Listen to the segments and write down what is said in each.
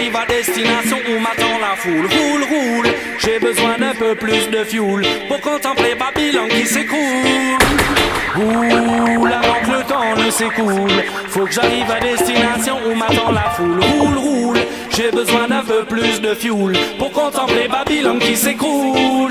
j'arrive à destination où m'attend la foule. Roule, roule, j'ai besoin d'un peu plus de fuel pour contempler Babylone qui s'écoule. Roule avant que le temps ne s'écoule. Faut que j'arrive à destination où m'attend la foule. Roule, roule, j'ai besoin d'un peu plus de fuel pour contempler Babylone qui s'écroule.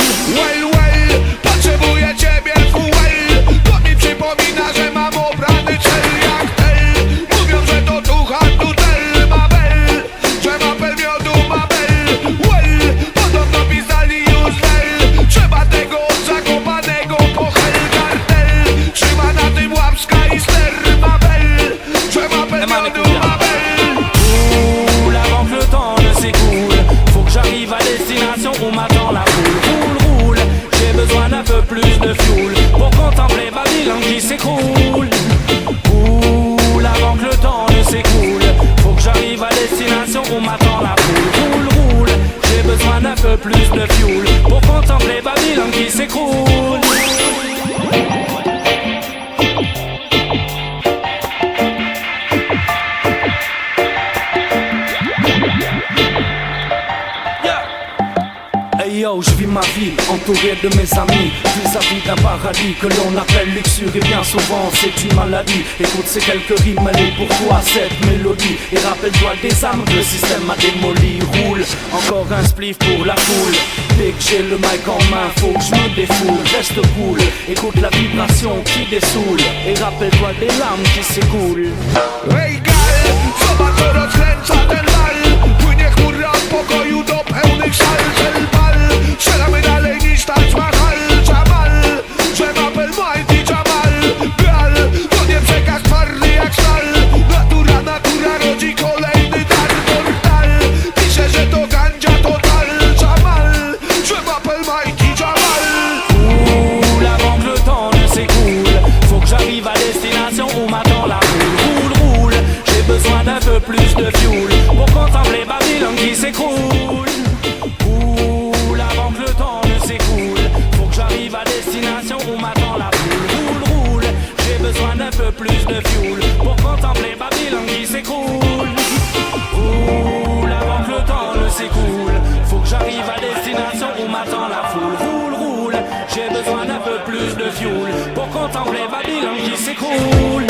Miodu Mabel Roule avant que le temps ne s'écoule. Faut que j'arrive à destination où m'attend la foule. Roule, roule, j'ai besoin d'un peu plus de fuel pour contempler Babylone qui s'écroule. Roule avant que le temps ne s'écoule. Faut que j'arrive à destination où m'attend la foule. Roule, roule, j'ai besoin d'un peu plus de fuel pour contempler Babylone qui s'écroule. Yo, je vis ma vie entouré de mes amis Vis-à-vis d'un paradis que l'on appelle luxure Et bien souvent c'est une maladie. Écoute ces quelques rimes, elle est pour toi cette mélodie. Et rappelle-toi des âmes que le système a démoli. Roule, encore un spliff pour la foule. Dès que j'ai le mic en main, faut que je me défoule. Reste cool, écoute la vibration qui dessoule Et rappelle-toi des larmes qui s'écoulent plus de fuel pour contempler Babylone qui s'écroule. Roule avant que le temps ne s'écoule. Faut que j'arrive à destination où m'attend la foule. Roule, roule, j'ai besoin d'un peu plus de fuel pour contempler Babylone qui s'écroule.